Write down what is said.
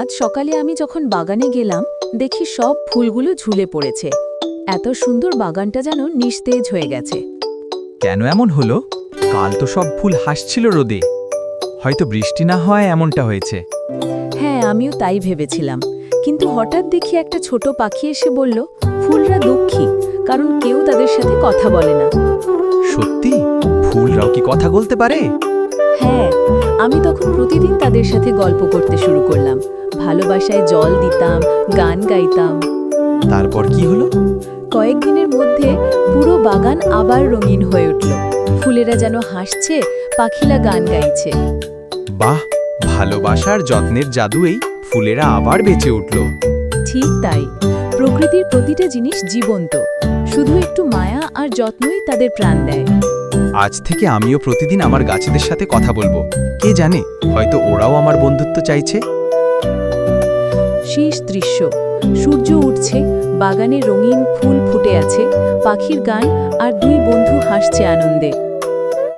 আজ সকালে আমি যখন বাগানে গেলাম দেখি সব ফুলগুলো ঝুলে পড়েছে। এত সুন্দর বাগানটা যেন নিস্তেজ হয়ে গেছে। কেন এমন হলো? কাল তো সব ফুল হাসছিল রোদে। হয়তো বৃষ্টি না হয় এমনটা হয়েছে। হ্যাঁ আমিও তাই ভেবেছিলাম। কিন্তু হঠাৎ দেখি একটা ছোট পাখি এসে বলল ফুলরা দুঃখী কারণ কেউ তাদের সাথে কথা বলে না। সত্যি? ফুলরাও কি কথা বলতে পারে? হ্যাঁ আমি তখন প্রতিদিন তাদের সাথে গল্প করতে শুরু করলাম। ভালোবাসায় জল দিতাম গান গাইতাম। তারপর কি হলো? কয়েকদিনের মধ্যে পুরো বাগান আবার রঙিন হয়ে উঠল। ফুলেরা যেন হাসছে পাখিলা গান গাইছে। বাহ! ভালোবাসার যত্নের জাদু এই ফুলেরা আবার বেঁচে উঠল। ঠিক তাই। প্রকৃতির প্রতিটা জিনিস জীবন্ত। শুধু একটু মায়া আর যত্নই তাদের প্রাণ দেয়। আজ থেকে আমিও প্রতিদিন আমার গাছেদের সাথে কথা বলব। কে জানে, হয়তো ওরাও আমার বন্ধুত্ব চাইছে? শেষ দৃশ্য। সূর্য উঠছে, বাগানে রঙিন ফুল ফুটে আছে, পাখির গান আর দুই বন্ধু হাসছে আনন্দে।